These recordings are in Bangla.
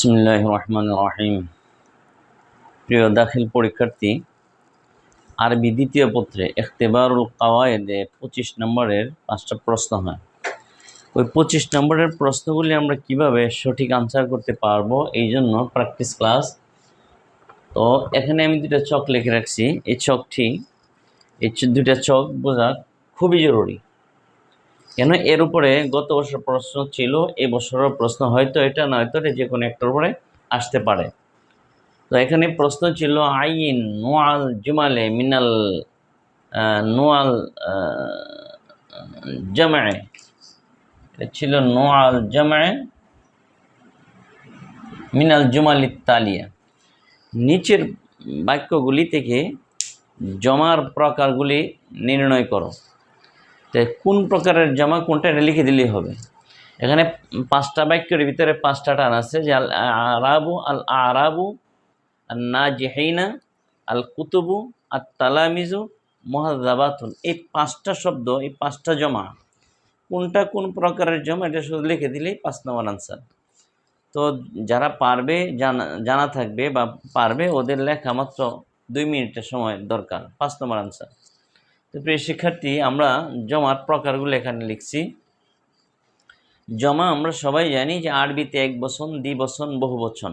বিসমুল্লাহ রহমান রহিম প্রিয় দাখিল পরীক্ষার্থী, আরবি দ্বিতীয় পত্রে এখতেবারুল কাওয়ায়েদে পঁচিশ নম্বরের পাঁচটা প্রশ্ন হয়। ওই পঁচিশ নম্বরের প্রশ্নগুলি আমরা কীভাবে সঠিক আনসার করতে পারব এই জন্য প্র্যাকটিস ক্লাস তো এখানে আমি দুটা চক লিখে রাখছি। এই চকটি, এই দুটা চক বোঝা খুবই জরুরি। কেন? এর উপরে গত বছর প্রশ্ন ছিল, এ বছরের প্রশ্ন হয়তো এটা নয়তো এটা যে কোনো একটার উপরে আসতে পারে। তো এখানে প্রশ্ন ছিল, আইন নোয়াল জুমালে মিনাল নোয়াল জামায় ছিল নোয়াল জামায় মিনাল জুমাল তালিয়া নিচের বাক্যগুলি থেকে জমার প্রকারগুলি নির্ণয় করো। তো কোন প্রকারের জমা কোনটা এটা লিখে দিলেই হবে। এখানে পাঁচটা বাক্যের ভিতরে পাঁচটা টান আছে যে আল আরাবু আল আরাবু আর না জেহাইনা আল কুতুবু আর তালামিজু মহাজাবাতুন এই পাঁচটা শব্দ, এই পাঁচটা জমা, কোনটা কোন প্রকারের জমা এটা শুধু লিখে দিলেই পাঁচ নম্বর আনসার তো যারা পারবে, জানা জানা থাকবে বা পারবে, ওদের লেখা মাত্র দুই মিনিটের সময় দরকার, পাঁচ নম্বর আনসার তো প্রিয় শিক্ষার্থী, আমরা জমার প্রকারগুলো এখানে লিখছি। জমা আমরা সবাই জানি যে আরবিতে এক বচন দ্বিবচন বহু বচন।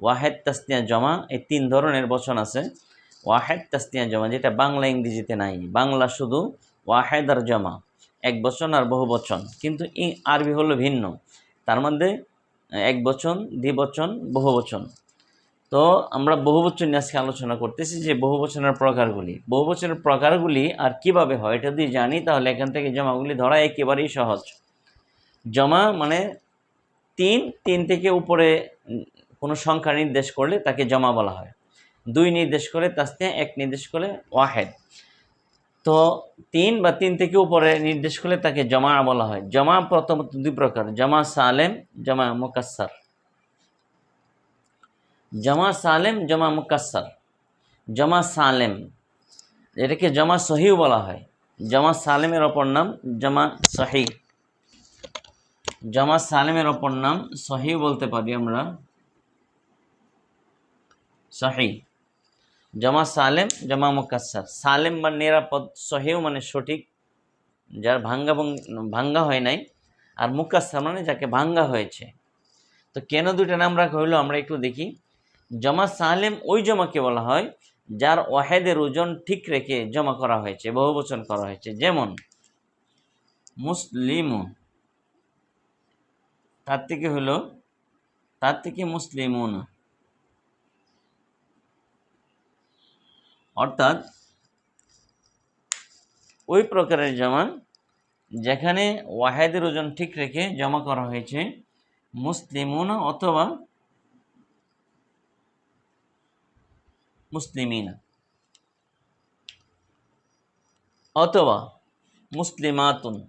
ওয়াহেদ তাসনিয়া জমা, এই তিন ধরনের বচন আছে। ওয়াহেদ তাসনিয়া জমা, যেটা বাংলা, ইংরেজিতে নাই। বাংলা শুধু ওয়াহেদ আর জমা, এক বচন আর বহু বচন। কিন্তু আরবি হলো ভিন্ন। তার মধ্যে এক বচন দ্বিবচন বহু বচন। তো আমরা বহু বচন নিয়ে আজকে আলোচনা করতেছি যে বহু বচনের প্রকারগুলি। বহু বচনের প্রকারগুলি আর কীভাবে হয় এটা যদি জানি, তাহলে এখান থেকে জমাগুলি ধরা একেবারেই সহজ। জমা মানে তিন তিন থেকে উপরে কোনো সংখ্যা নির্দেশ করলে তাকে জমা বলা হয়। দুই নির্দেশ করে তাস্তিয়া এক নির্দেশ করলে ওয়াহেদ। তো তিন বা তিন থেকে উপরে নির্দেশ করলে তাকে জমা বলা হয়। জমা প্রথমত দুই প্রকার, জমা সালেম, জমা মুকাস্সার। জমা সালেম, জমা মুকাস্সার। জমা সালেম, এটাকে জমা সহিও বলা হয়। জমা সালেমের অপর নাম জমা সহি জমা সালেমের অপর নাম সহি বলতে পারি আমরা। সহি জমা সালেম, জমা মুকাস্সার। সালেম বা নিরাপদ সহিও মানে সঠিক, যার ভাঙ্গা, ভঙ্গ- হয় নাই। আর মুকাস্সার মানে যাকে ভাঙ্গা হয়েছে। তো কেন দুইটা নাম রাখা হইল আমরা একটু দেখি। জমা সালেম ওই জমাকে বলা হয়, যার ওয়াহেদের ওজন ঠিক রেখে জমা করা হয়েছে বহুবচন করা হয়েছে। যেমন, মুসলিম, তার থেকে হলো, তার থেকে মুসলিমুন। অর্থাৎ, ওই প্রকারের জমা, যেখানে ওয়াহেদের ওজন ঠিক রেখে জমা করা হয়েছে, মুসলিমুন অথবা মুসলিমিনা। অথবা মুসলিমাতুন।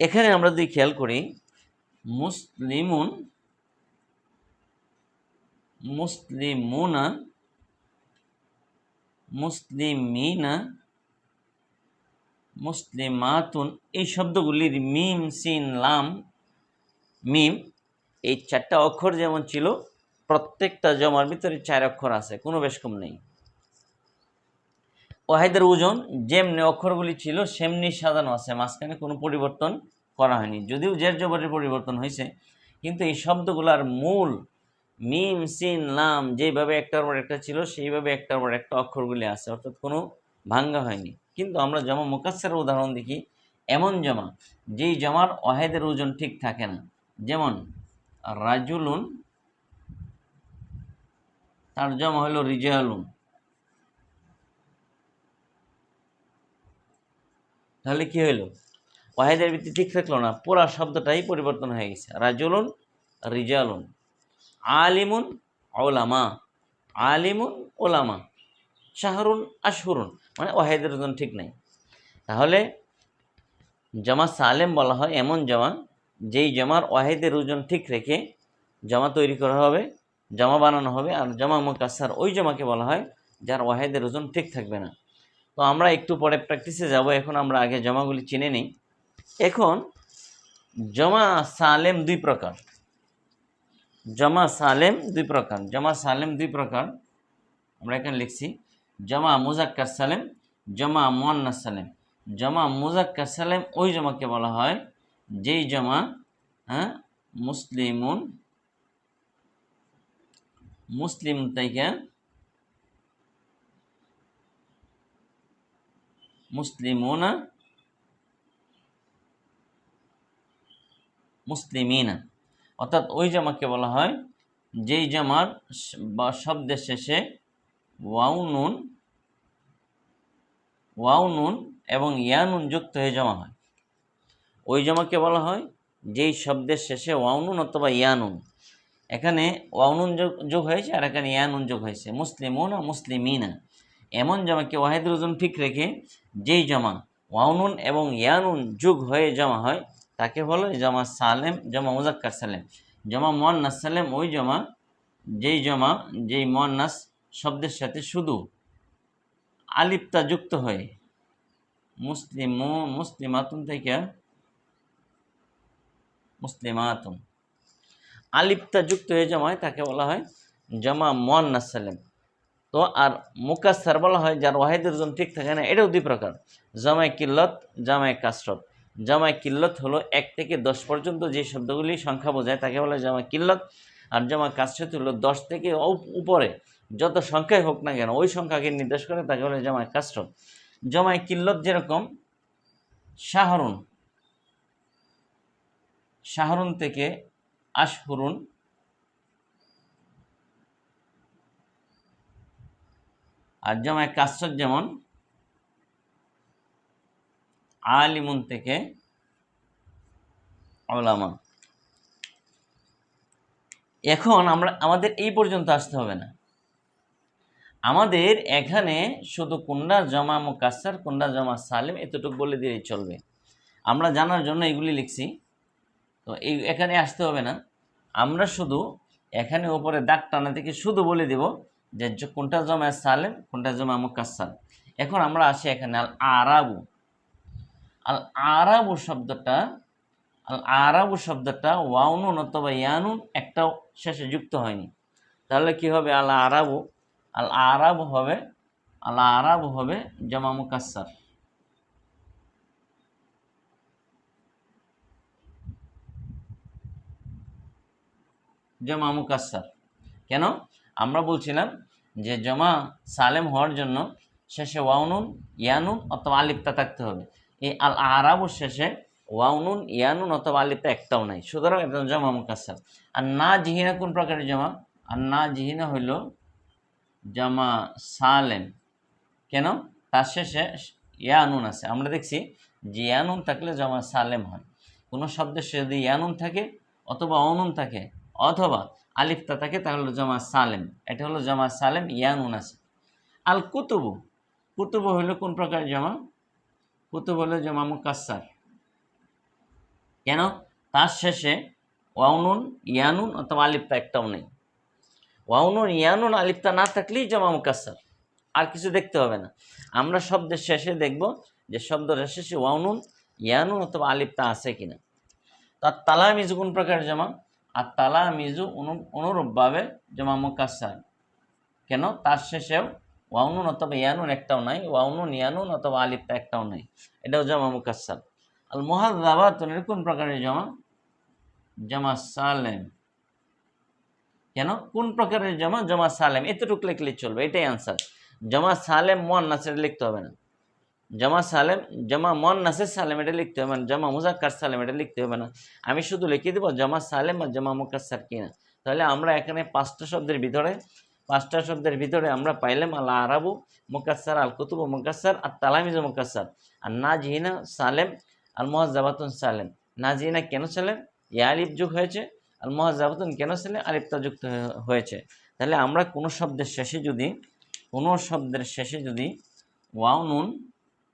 এখানে আমরা যদি খেয়াল করি, মুসলিমুন, মুসলিমুনা, মুসলিমিনা, মুসলিমাতুন, এই শব্দগুলির মিম, সিন, লাম, মিম এই চারটা অক্ষর যেমন ছিল, প্রত্যেকটা জমার ভিতরে চার অক্ষর আছে, কোনো বেশ কম নেই। ওয়াহেদের ওজন যেমনি অক্ষরগুলি ছিল, সেমনি সাজানো আছে, মাঝখানে কোনো পরিবর্তন করা হয়নি। যদিও জের জবরের পরিবর্তন হয়েছে, কিন্তু এই শব্দগুলোর মূল মিম, সিন, লাম যেভাবে একটার পর একটা ছিল, সেইভাবে একটার পর একটা অক্ষরগুলি আছে, অর্থাৎ কোনো ভাঙ্গা হয়নি। কিন্তু আমরা জমা মুকাসের উদাহরণ দেখি, এমন জমা যেই জমার অহেদের ওজন ঠিক থাকে না। যেমন রাজুলুন, তার জমা হলো রিজালুন তাহলে কি হইল? ওয়াহেদের ভিত্তি ঠিক থাকল না, পুরা শব্দটাই পরিবর্তন হয়ে গেছে। রাজুলুন রিজালুন আলিমুন, ওলামা। আলিমুন, ওলামা। শাহরুন, আশহুরুন। মানে ওয়াহেদের ওজন ঠিক নাই। তাহলে জামা সালেম বলা হয়, এমন জমা যেই জামার ওয়াহেদের ওজন ঠিক রেখে জামা তৈরি করা হবে, জামা বানানো হবে, আর জামা মুকাসার ওই জমাকে বলা হয় যার ওয়াহেদের ওজন ঠিক থাকবে না। তো আমরা একটু পরে প্র্যাকটিসে যাব, এখন আমরা আগে জমাগুলি চিনে নিই। এখন জমা সালেম দুই প্রকার। জমা সালেম দুই প্রকার, জমা সালেম দুই প্রকার। আমরা এখানে লিখছি, জমা মুজাক্কার সালেম, জমা মোয়ান্নাস সালেম। জমা মুজাক্কার সালেম ওই জমাকে বলা হয় যেই জমা হ্যাঁ মুসলিমুন, মুসলিম থেকে মুসলিমুনা, মুসলিমিনা। অর্থাৎ ওই জামাকে বলা হয়, যেই জামার বা শব্দের শেষে ওয়াও নুন ওয়াও নুন এবং ইয়া নুন যুক্ত হয়ে জমা হয়। ওই জামাকে বলা হয়, যেই শব্দের শেষে ওয়াউনুন অথবা ইয়ানুন। এখানে ওয়াউনুন যোগ হয়েছে আর এখানে ইয়া নুন যোগ হয়েছে। মুসলিমুনা, মুসলিমিনা। এমন জামাকে ওয়াহেদুল ওজন ঠিক রেখে যেই জমা, ওয়াউনুন এবং ইয়ানুন যুগ হয়ে জমা হয়, তাকে বলো জমা সালেম, জমা মুজাক্কার সালেম। জমা মোয়ান্নাস সালেম, ওই জমা, যেই জমা, যেই মোয়ান্নাস শব্দের সাথে শুধু আলিপ্তা যুক্ত হয়ে। মুসলিম মুসলিম, মুসলিমাতুন থেকে মুসলিমাতুন। আলিপ্তা যুক্ত হয়ে জমা হয় তাকে বলা হয়? জমা মোয়ান্নাস সালেম। তো আর মুকাস্সার বলা হয়, যার ওয়াহিদের জন ঠিক থাকে না, এটাও দুই প্রকার। জামাই কিল্লত, জামাই কাসরত। জামাই কিল্লত হলো এক থেকে দশ পর্যন্ত যে শব্দগুলি সংখ্যা বোঝায়, তাকে বলা হয় জামাই কিল্লত। আর জামা কাসরত হলো দশ থেকে উপ- উপরে, যত সংখ্যাই হোক না কেন, ওই সংখ্যাকে নির্দেশ করে তাকে বলে জামাই কাসরত। জামাই কিল্লত যেরকম, শাহরুন। শাহরুন থেকে আশহুরুন। আর জামায় কাসরত যেমন, আলিমুন থেকে ওলামা। এখন আমরা, আমাদের এই পর্যন্ত আসতে হবে না। আমাদের এখানে শুধু কুন্ডা, জমা মুকাসার কুন্ডা, জমা, সালেম এতটুকু বলে দিলেই চলবে। আমরা জানার জন্য এগুলি লিখছি। তো এই এখানে আসতে হবে না। আমরা শুধু এখানে ওপরে দাগ টানা থেকে শুধু বলে দেব যে কোনটা জমা সালেম, কোনটা জমা মুকাসার এখন আমরা আসি এখানে আল আরাবু। আল আরাবু শব্দটা, আল আরাবু শব্দটা ওয়াউনুন অথবা ইয়ানুন একটাও শেষে যুক্ত হয়নি। তাহলে কি হবে? আল আরাবু। আল আরাবু হবে, আল আরাবু হবে জমা মুকাসার জমা মুকাসার কেন? আমরা বলছিলাম যে জমা সালেম হওয়ার জন্য শেষে ওয়াউনুন ইয়ানুন অথবা আলিপ্তা থাকতে হবে। এই আল আরাবুর শেষে ওয়াউনুন ইয়ানুন অথবা আলিপ্তা একটাও নাই। সুতরাং এটা জমা মুকাসার আর না জিহিনা কোন প্রকারের জমা? আর না জিহিনা হইল জমা সালেম। কেন? তার শেষে ইয়ানুন আছে। আমরা দেখছি যে ইয়ানুন থাকলে জমা সালেম হয়। কোনো শব্দের যদি ইয়ানুন থাকে অথবা অনুন থাকে অথবা আলিফতা থাকে তাহলে জমা সালেম। এটা হলো জমা সালেম ইয়ানুন আছে। আল কুতুবু কুতুবু হলো কোন প্রকার জমা? কুতুব হলো জমা মুকাসার কেন? তার শেষে ওয়াউনুন ইয়ানুন অথবা আলিফতা একটাও নেই। ওয়াউনুন ইয়ানুন আলিফতা না থাকলেই জমা মুকাসার আর কিছু দেখতে হবে না। আমরা শব্দের শেষে দেখব যে শব্দের শেষে ওয়াউনুন ইয়ানুন অথবা আলিফতা আছে কিনা। তার তালা মিজু কোন প্রকার জমা? আর তালা মিজু অনু- অনুরূপভাবে জমা মুকাসার কেন? তার শেষেও ওয়াউনুন অথবা ইয়ানুন একটাও নাই, ওয়াউনুন ইয়ানুন অথবা আলিফতা একটাও নাই। এটাও জমা মুকাসার আল মোহাদ্দাবাতুন এর কোন প্রকারের জমা? জমা সালেম কেন? কোন প্রকারের জমা? জমা সালেম এতটুকু লিখলে চলবে, এটাই আনসার জমা সালেম মন নাসের লিখতে হবে না। জমা সালেম, জামা মন নাসের সালেম, এটা লিখতে হবে না। জামা মুজাক্কার সালেম, এটা লিখতে হবে না। আমি শুধু লিখে দেবো জামা সালেম আর জমা মুকাসার কিনা তাহলে আমরা এখানে পাঁচটা শব্দের ভিতরে, পাঁচটা শব্দের ভিতরে আমরা পাইলাম আল্লাহ আরাবু মুকাসার আল কুতুব মুকাসার আর তালামিজ মুকাসার আর না জিহিনা সালেম আল মোহাজাবাতুন সালেম। না জিহিনা কেন সালেম? ইয়া আলিফ যুগ হয়েছে আল মোহাজাবাতুন কেন সালেম? আলিফতা যুক্ত হয়েছে। তাহলে আমরা কোনো শব্দের শেষে যদি, কোনো শব্দের শেষে যদি ওয়াও নুন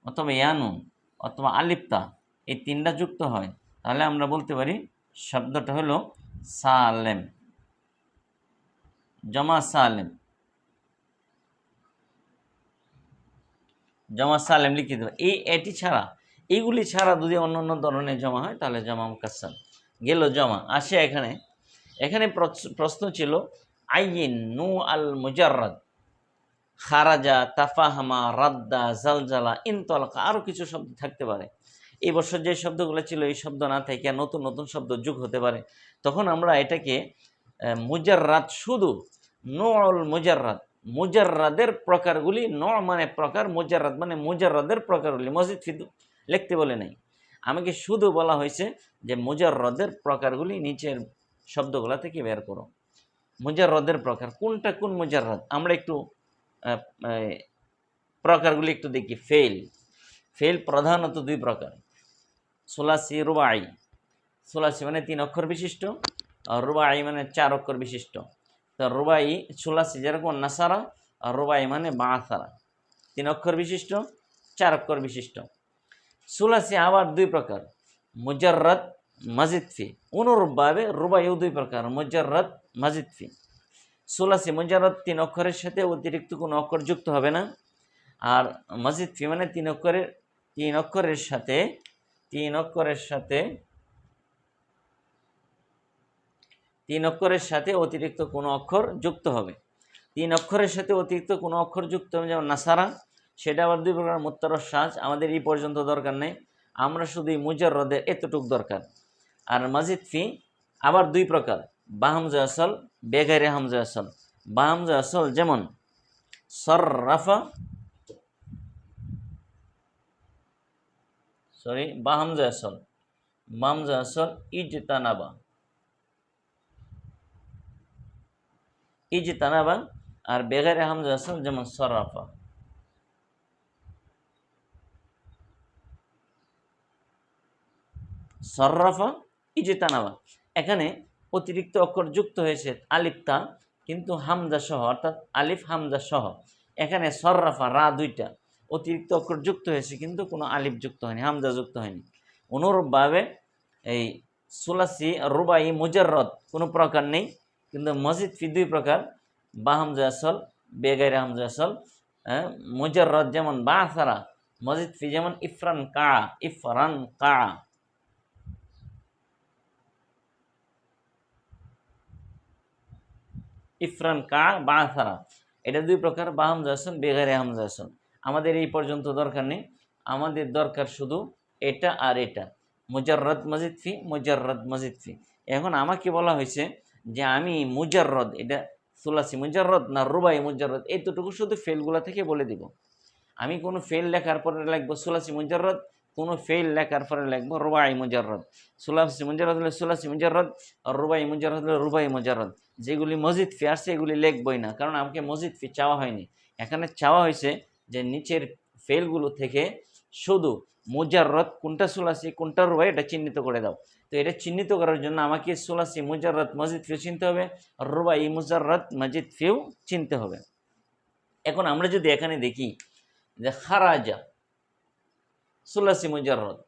অথবা ইয়া নুন অথবা আলিপ্তা এই তিনটা যুক্ত হয়, তাহলে আমরা বলতে পারি শব্দটা হলো সালেম। জমা সালেম। জমা সালেম লিখে দেবো। এই, এটি ছাড়া, এইগুলি ছাড়া যদি অন্য অন্য ধরনের জমা হয়, তাহলে জমা মুকাসার গেল জমা, আসে এখানে। এখানে প্রশ্ন ছিল আইন নু আল মুজাররাদ? খারাজা তাফাহামা রাদ্দা জালজালা ইনতলকা আরও কিছু শব্দ থাকতে পারে। এই বছর যে শব্দগুলো ছিল এই শব্দ না থেকে নতুন নতুন শব্দ যোগ হতে পারে। তখন আমরা এটাকে আহ, মুজাররাদ শুধু নোল মুজাররাদ। মুজাররাদের প্রকারগুলি ন মানে প্রকার মুজাররাদ মানে মুজাররাদের প্রকারগুলি। মসজিদ ফিদু লিখতে বলে নাই। আমাকে শুধু বলা হয়েছে যে মুজাররদের প্রকারগুলি নিচের শব্দগুলা থেকে বের করো। মুজাররদের প্রকার কোনটা কোন মুজাররদ? আমরা একটু প্রকারগুলি একটু দেখি। ফেল ফেল প্রধানত দুই প্রকার। সোলাসি, রুবাই। সোলাসি মানে তিন অক্ষর বিশিষ্ট, আর রুবাই মানে চার অক্ষর বিশিষ্ট। তো রুবাই, সোলাসি যেরকম নাসারা, আর রুবাই মানে বাঁসারা। তিন অক্ষর বিশিষ্ট, চার অক্ষর বিশিষ্ট। সুলাসি আবার দুই প্রকার। মুজাররদ, মজিদ ফি। অনুরূপভাবে রুবাইও দুই প্রকার। মুজাররদ, মজিদ ফি। সুলাসি মুজাররদ তিন অক্ষরের সাথে অতিরিক্ত কোনো অক্ষর যুক্ত হবে না। আর মসজিদ ফি মানে তিন অক্ষরের তিন অক্ষরের সাথে, তিন অক্ষরের সাথে, তিন অক্ষরের সাথে অতিরিক্ত কোনো অক্ষর যুক্ত হবে। তিন অক্ষরের সাথে অতিরিক্ত কোনো অক্ষর যুক্ত হবে যেমন নাসারা, সেটা আবার দুই প্রকার, মুত্তর সাজ আমাদের এই পর্যন্ত দরকার নেই। আমরা শুধু এই মুজাররদের এতটুক দরকার। আর মাজিদ ফি আবার দুই প্রকার। বাহামজা আসল বেগারে হামজা আসল। বাহামজা আসল যেমন, সর্রাফা সরি বাহামজা আসল বাহামজা আসল ইজতানাবা। ইজতানাবা আর বেগারে হামজা আসল যেমন সর্রাফা। সর্রাফা, ইজেতানাবা। এখানে অতিরিক্ত অক্ষর যুক্ত হয়েছে আলিফতা কিন্তু হামজা সহ, অর্থাৎ আলিফ, হামজা সহ, এখানে সর্রাফা, রা দুইটা। অতিরিক্ত অক্ষর যুক্ত হয়েছে, কিন্তু কোনো আলিফ যুক্ত হয়নি, হামজা যুক্ত হয়নি। অনুরূপভাবে এই সুলাসি, রুবাই, মুজাররদ, কোনো প্রকার নেই, কিন্তু মসজিদ ফি দুই প্রকার। বা হামজা আসল, বেগাইরে হামজা আসল মুজাররদ যেমন বা সারা মসজিদ ফি যেমন ইফরান কা ইফরান কা। ইফরান কা বা সারা। এটা দুই প্রকার, বা হামজা আসন, বেগারে হামজা আসন। আমাদের এই পর্যন্ত দরকার নেই। আমাদের দরকার শুধু এটা আর এটা। মুজাররদ মজিদ ফি, মুজাররদ মজিদ ফি। এখন আমাকে বলা হয়েছে যে আমি মুজাররদ, এটা সুলাসি মুজাররদ না রুবাই মুজাররদ, এতটুকু শুধু ফেলগুলা থেকে বলে দিব। আমি কোনো ফেল লেখার পরে লিখব সুলাসি মুজাররদ, কোনো ফেল লেখার পরে লিখব রুবাই মুজাররদ। সুলাসি মুজাররদ হলে সুলাসি মুজাররদ আর রুবাই মুজাররদ হলে রুবাই মুজাররদ। যেগুলি মসজিদ ফি আসছে এগুলি লিখবই না। কারণ আমাকে মসজিদ ফি চাওয়া হয়নি। এখানে চাওয়া হয়েছে যে নিচের ফেলগুলো থেকে শুধু মুজাররদ কোনটা সুলাসি কোনটা রুবাই এটা চিহ্নিত করে দাও। তো এটা চিহ্নিত করার জন্য আমাকে সুলাসি মুজাররদ মসজিদ ফিউ চিনতে হবে, রুবাই মুজাররদ মসজিদ ফিউ চিনতে হবে। এখন আমরা যদি এখানে দেখি যে খারাজা, সুলাসি মুজাররদ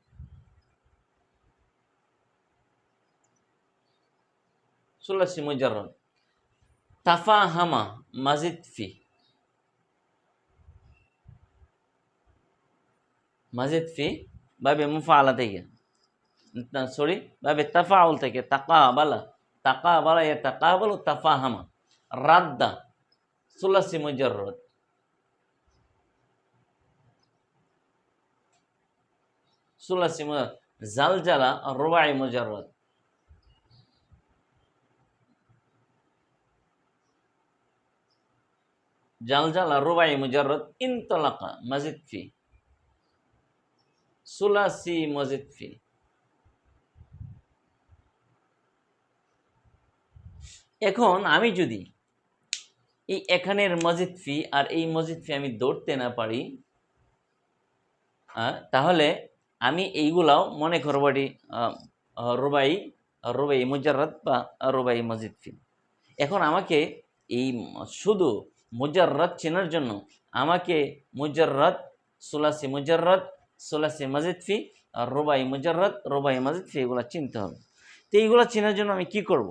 সুলাসি মুজাররদ তাফাহামা মাজিদ ফি মাজিদ ফি বাবে মুফাআলা থেকে সরি বাবে তাফাউল থেকে তাকাবালা তাকাবালা এ তাকাবাল তাফাহামা রাদ্দা সুলাসি মুজাররদ সুলাসি মুজাররদ জালজালা রুবাই মুজাররদ জালজালা রুবাই মুজাররদ ইনতলাকা মজিদ ফি। সুলাসি মজিদ ফি। এখন আমি যদি এই এখানের মসজিদ ফি আর এই মসজিদ ফি আমি দৌড়তে না পারি তাহলে আমি এইগুলাও মনে করব এটি, আহ, আহ, রুবাই রুবাই মুজাররদ বা রুবাই মসজিদ ফি। এখন আমাকে এই শুধু মুজাররদ চেনার জন্য আমাকে মুজাররদ সুলাসি মুজাররদ, সুলাসি মসজিদ ফি, আর রুবাই মুজাররদ, রুবাই মসজিদ ফি, এগুলো চিনতে হবে। তো এইগুলো চেনার জন্য আমি কি করব।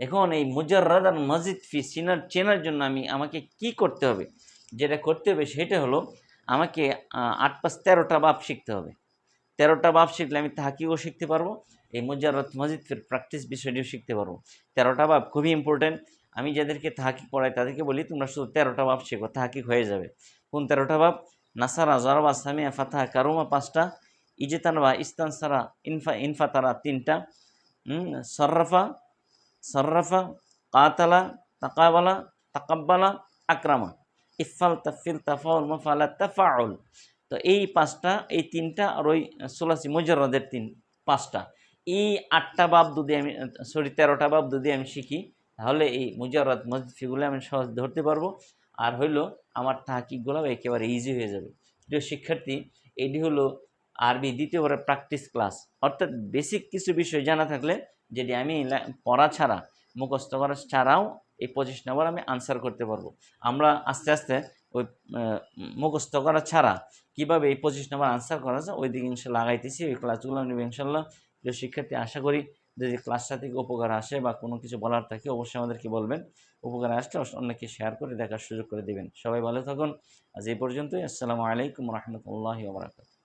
এখন এই মুজাররদ আর মসজিদ ফি চেনার চেনার জন্য আমি, আমাকে কি করতে হবে? যেটা করতে হবে সেটা হলো আমাকে আট পাঁচ তেরোটা বাপ শিখতে হবে। তেরোটা বাপ শিখলে আমি তাহাকিও শিখতে পারব, এই মুজারত মসজিদ ফির প্র্যাকটিস বিষয়টিও শিখতে পারব। তেরোটা বাপ খুবই ইম্পর্টেন্ট আমি যাদেরকে তাহাকিক পড়াই তাদেরকে বলি, তোমরা শুধু তেরোটা বাপ শেখো, তাহাকিক হয়ে যাবে। কোন তেরোটা বাপ নাসারা জরবা সামিয়া ফাতাহা কারুমা পাঁচটা ইজেতানবা ইস্তান সারা ইনফা ইনফা তারা তিনটা। সর্রাফা সর্রাফা, কাতালা, তাকাবালা, তাকাব্বালা, আক্রামা। ইফাল তাফিল তাফাউল মাফালা তাফাউল। তো এই পাঁচটা, এই তিনটা আর ওই সোলাসি মুজরদের তিন, পাঁচটা। এই আটটা বাব যদি আমি, সরি, তেরোটা বাব যদি আমি শিখি তাহলে এই মুজারদ মসজিদগুলো আমি সহজ ধরতে পারব। আর হইল আমার তাহাকিকগুলো একেবারে ইজি হয়ে যাবে। প্রিয় শিক্ষার্থী, এটি হলো আরবি দ্বিতীয়বারের প্র্যাকটিস ক্লাস অর্থাৎ বেসিক কিছু বিষয় জানা থাকলে যেটি আমি পড়া ছাড়া, মুখস্থ করা ছাড়াও এই পঁচিশ নম্বর আমি আনসার করতে পারব। আমরা আস্তে আস্তে ওই মুখস্থ করা ছাড়া কীভাবে এই পঁচিশ নম্বর আনসার করা যায় ওই দিকে ইনশাল্লাহ আগাইতেছি ওই ক্লাসগুলো নেবে ইনশাল্লাহ। প্রিয় শিক্ষার্থী, আশা করি যদি ক্লাসটা থেকে উপকার আসে বা কোনো কিছু বলার থাকে, অবশ্যই আমাদেরকে বলবেন। উপকার আসলে অন্যকে শেয়ার করে দেখার সুযোগ করে দেবেন। সবাই ভালো থাকুন। আজ এই পর্যন্তই। আসসালামু আলাইকুম রহমতুল্লাহ বারাকাত